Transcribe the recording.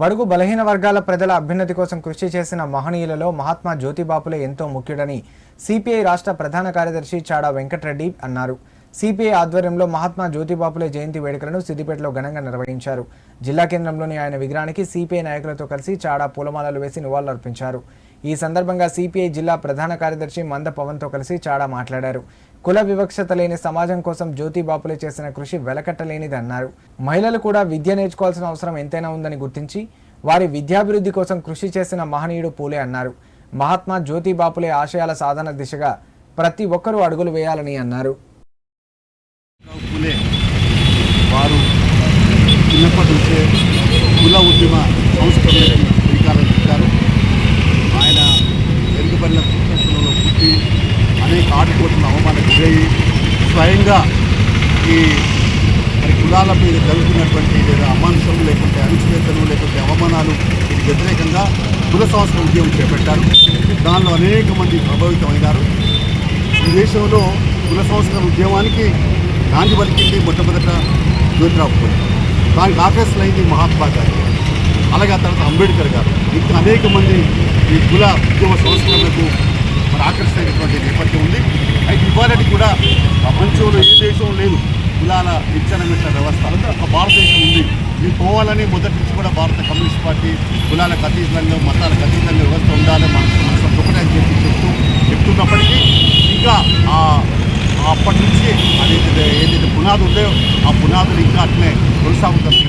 బడుగు బలహీన వర్గాల ప్రజల అభ్యున్నతి కోసం కృషి చేసిన మహనీయులలో మహాత్మా జ్యోతిబాపులే ఎంతో ముఖ్యుడని సిపిఐ రాష్ట్ర ప్రధాన కార్యదర్శి చాడా వెంకటరెడ్డి అన్నారు. సిపిఐ ఆధ్వర్యంలో మహాత్మా జ్యోతిబాపులే జయంతి వేడుకలను సిద్దిపేటలో ఘనంగా నిర్వహించారు. జిల్లా కేంద్రంలోని ఆయన విగ్రహానికి సిపిఐ నాయకులతో కలిసి చాడా పూలమాలలు వేసి నివాళులర్పించారు. ఈ సందర్భంగా సిపిఐ జిల్లా ప్రధాన కార్యదర్శి మంద పవన్తో కలిసి చాడా మాట్లాడారు. కుల వివక్షత లేని సమాజం కోసం జ్యోతి బాపులే చేసిన కృషి వెలకట్టలేనిది అన్నారు. మహిళలు కూడా విద్య నేర్చుకోవాల్సిన అవసరం ఎంతైనా ఉందని గుర్తించి వారి విద్యాభివృద్ధి కోసం కృషి చేసిన మహనీయుడు పూలే అన్నారు. మహాత్మా జ్యోతి బాపులే ఆశయాల సాధన దిశగా ప్రతి ఒక్కరూ అడుగులు వేయాలని అన్నారు. వారు చిన్నప్పటి నుంచే కుల ఉద్యమ సంస్కరణ శ్రీకారం చుట్టారు. అనేక ఆటుపోటున్న అవమానాలకు గురయ్యి స్వయంగా ఈ మరి కులాల మీద జరుగుతున్నటువంటి లేదా అమాంసం లేకుంటే అణచివేతలు లేకుంటే అవమానాలు ఇది వ్యతిరేకంగా కుల సంస్కరణ ఉద్యమం చేపట్టారు. దానిలో అనేక మంది ప్రభావితమైనారు. ఈ దేశంలో కుల సంవత్సరం ఉద్యమానికి గాంధీ పలికింది మొట్టమొదట జ్యోతిరావు పూలే దానికి ఆకర్షణైంది మహాత్మా గాంధీ. అలాగే ఆ తర్వాత అంబేద్కర్ గారు. ఇంకా అనేక మంది ఈ కుల ఉద్యమ సంస్కరణకు మరి ఆకర్షించినటువంటి నేపథ్యం ఉంది. దేశం లేదు. కులాల విచ్చనమిట్ల వ్యవస్థ. అంటే ఒక భారతదేశం ఉంది. ఇది పోవాలని మొదటి నుంచి కూడా భారత కమ్యూనిస్ట్ పార్టీ కులాలకు అతీతంగా మతాలకు అతీతంగా వ్యవస్థ ఉండాలి మన మన ఒకటే అని చెప్పి చెప్తూ చెప్తున్నప్పటికీ ఇంకా అప్పటి నుంచి అది ఏదైతే పునాది ఉందో ఆ పునాదులు ఇంకా అట్లే కొనసాగుతుంది